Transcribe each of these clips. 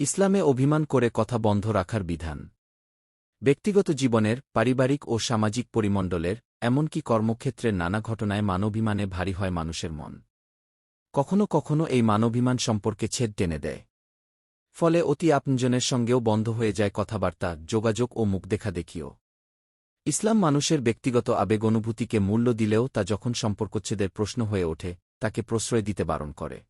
ইসলামে অভিমান করে কথা বন্ধ রাখার বিধান। ব্যক্তিগত জীবনের, পারিবারিক ও সামাজিক পরিমণ্ডলের, এমনকি কর্মক্ষেত্রের নানা ঘটনায় মানবিমানে ভারী হয় মানুষের মন। কখনো কখনো এই মানবিমান সম্পর্কে ছেদ টেনে দেয়। ফলে অতি আপনজনের সঙ্গেও বন্ধ হয়ে যায় কথাবার্তা, যোগাযোগ ও মুখ দেখা দেখিও। ইসলাম মানুষের ব্যক্তিগত আবেগ অনুভূতিকে মূল্য দিলেও তা যখন সম্পর্কচ্ছেদের প্রশ্ন হয়ে ওঠে, তাকে প্রশ্রয় দিতে বারণ করে।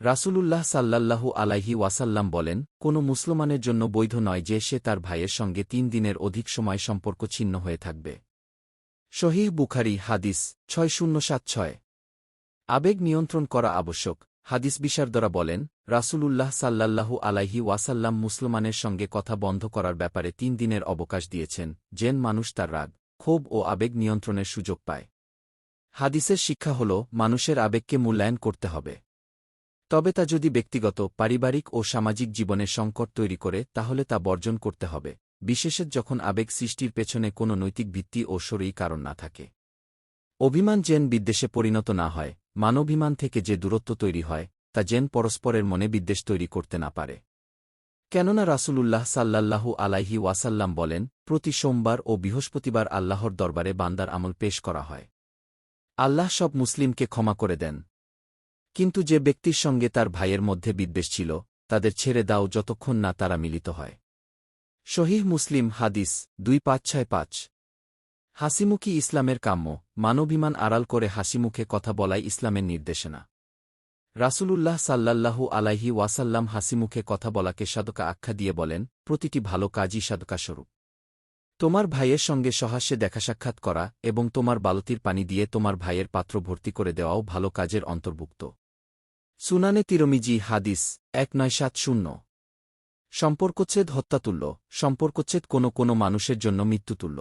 রাসূলুল্লাহ সাল্লাল্লাহু আলাইহি ওয়াসাল্লাম বলেন, কোনো মুসলমানের জন্য বৈধ নয় যে সে তার ভাইয়ের সঙ্গে তিন দিনের অধিক সময় সম্পর্ক ছিন্ন হয়ে থাকবে। শহীহ বুখারি, হাদিস ছয় শূন্য সাত ছয়। আবেগ নিয়ন্ত্রণ করা আবশ্যক। হাদিস বিশারদরা বলেন, রাসূলুল্লাহ সাল্লাল্লাহু আলাইহি ওয়াসাল্লাম মুসলমানের সঙ্গে কথা বন্ধ করার ব্যাপারে তিন দিনের অবকাশ দিয়েছেন, যেন মানুষ তার রাগ, ক্ষোভ ও আবেগ নিয়ন্ত্রণের সুযোগ পায়। হাদিসের শিক্ষা হল, মানুষের আবেগকে মূল্যায়ন করতে হবে। তবে তা যদি ব্যক্তিগত, পারিবারিক ও সামাজিক জীবনে সংকট তৈরি করে, তাহলে তা বর্জন করতে হবে, বিশেষত যখন আবেগ সৃষ্টির পেছনে কোনো নৈতিক ভিত্তি ও সরই কারণ না থাকে। অভিমান যেন বিদ্বেষে পরিণত না হয় মানবিমান থেকে যে দূরত্ব তৈরি হয়, তা যেন পরস্পরের মনে বিদ্বেষ তৈরি করতে না পারে। কেননা রাসূলুল্লাহ সাল্লাল্লাহু আলাইহি ওয়াসাল্লাম বলেন, প্রতি সোমবার ও বৃহস্পতিবার আল্লাহর দরবারে বান্দার আমল পেশ করা হয়। আল্লাহ সব মুসলিমকে ক্ষমা করে দেন। কিন্তু যে ব্যক্তির সঙ্গে তার ভাইয়ের মধ্যে বিদ্বেষ ছিল, তাদের ছেড়ে দাও যতক্ষণ না তারা মিলিত হয়। শহীহ মুসলিম হাদিস দুই পাঁচ ছয় পাঁচ। হাসিমুখী ইসলামের কাম্য, মানবিমান আড়াল করে হাসিমুখে কথা বলাই ইসলামের নির্দেশনা। রাসূলুল্লাহ সাল্লাল্লাহু আলাইহি ওয়াসাল্লাম হাসিমুখে কথা বলাকে সাদকা আখ্যা দিয়ে বলেন, প্রতিটি ভালো কাজই সাদকাস্বরূপ তোমার ভাইয়ের সঙ্গে সহাস্যে দেখা সাক্ষাৎ করা এবং তোমার বালতির পানি দিয়ে তোমার ভাইয়ের পাত্র ভর্তি করে দেওয়াও ভালো কাজের অন্তর্ভুক্ত। সুনানে তিরমিজি হাদিস, এক নয় সাত শূন্য। সম্পর্কচ্ছেদ হত্যাতুল্য, সম্পর্কচ্ছেদ কোনো কোনো মানুষের জন্য মৃত্যুতুল্য।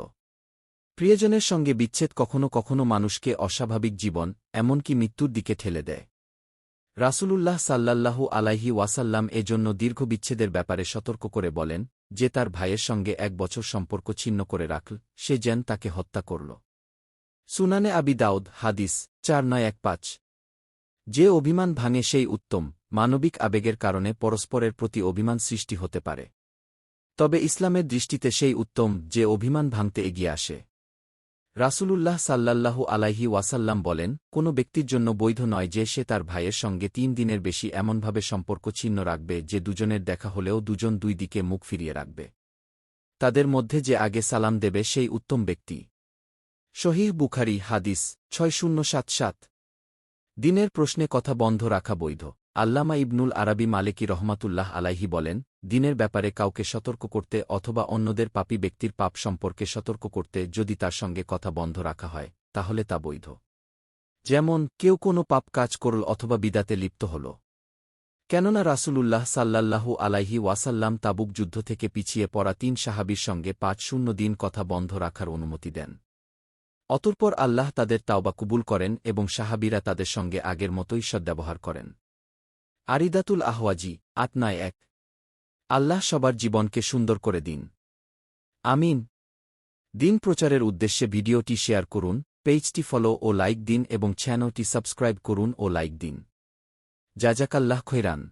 প্রিয়জনের সঙ্গে বিচ্ছেদ কখনো কখনো মানুষকে অস্বাভাবিক জীবন, এমনকি মৃত্যুর দিকে ঠেলে দেয়। রাসূলুল্লাহ সাল্লাল্লাহু আলাইহি ওয়াসাল্লাম এজন্য দীর্ঘ বিচ্ছেদের ব্যাপারে সতর্ক করে বলেন যে তার ভাইয়ের সঙ্গে এক বছর সম্পর্ক ছিন্ন করে রাখল, সে যেন তাকে হত্যা করল। সুনানে আবি দাউদ, হাদিস, চার নয় এক পাঁচ। যে অভিমান ভাঙে সেই উত্তম, মানবিক আবেগের কারণে পরস্পরের প্রতি অভিমান সৃষ্টি হতে পারে। তবে ইসলামের দৃষ্টিতে সেই উত্তম, যে অভিমান ভাঙতে এগিয়ে আসে। রাসূলুল্লাহ সাল্লাল্লাহু আলাইহি ওয়াসাল্লাম বলেন, কোনো ব্যক্তির জন্য বৈধ নয় যে সে তার ভাইয়ের সঙ্গে তিন দিনের বেশি এমনভাবে সম্পর্ক ছিন্ন রাখবে যে দুজনের দেখা হলেও দুজন দুই দিকে মুখ ফিরিয়ে রাখবে। তাদের মধ্যে যে আগে সালাম দেবে সেই উত্তম ব্যক্তি। শহীহ বুখারি হাদিস ছয় শূন্য সাত সাত। দিনের প্রশ্নে কথা বন্ধ রাখা বৈধ। আল্লামা ইবনুল আরবি মালিকি রহমাতুল্লাহ আলাইহি বলেন, দিনের ব্যাপারে কাউকে সতর্ক করতে অথবা অন্যদের পাপী ব্যক্তির পাপ সম্পর্কে সতর্ক করতে যদি তার সঙ্গে কথা বন্ধ রাখা হয়, তাহলে তা বৈধ। যেমন, কেউ কোনো পাপ কাজ করল অথবা বিদাতে লিপ্ত হল। কেননা রাসূলুল্লাহ সাল্লাল্লাহু আলাইহি ওয়াসাল্লাম তাবুক যুদ্ধ থেকে পিছিয়ে পড়া তিন সাহাবির সঙ্গে পাঁচ শূন্য দিন কথা বন্ধ রাখার অনুমতি দেন। অতঃপর আল্লাহ তাদের তাওবা কবুল করেন এবং সাহাবিরা তাদের সঙ্গে আগের মতোই সদ্ব্যবহার করেন। আরিদাতুল আহওয়াজি আতনায় এক। আল্লাহ সবার জীবনকে সুন্দর করে দিন। আমিন। দিন প্রচারের উদ্দেশ্যে ভিডিওটি শেয়ার করুন, পেজটি ফলো ও লাইক দিন এবং চ্যানেলটি সাবস্ক্রাইব করুন ও লাইক দিন। জাজাকাল্লাহ খৈরান।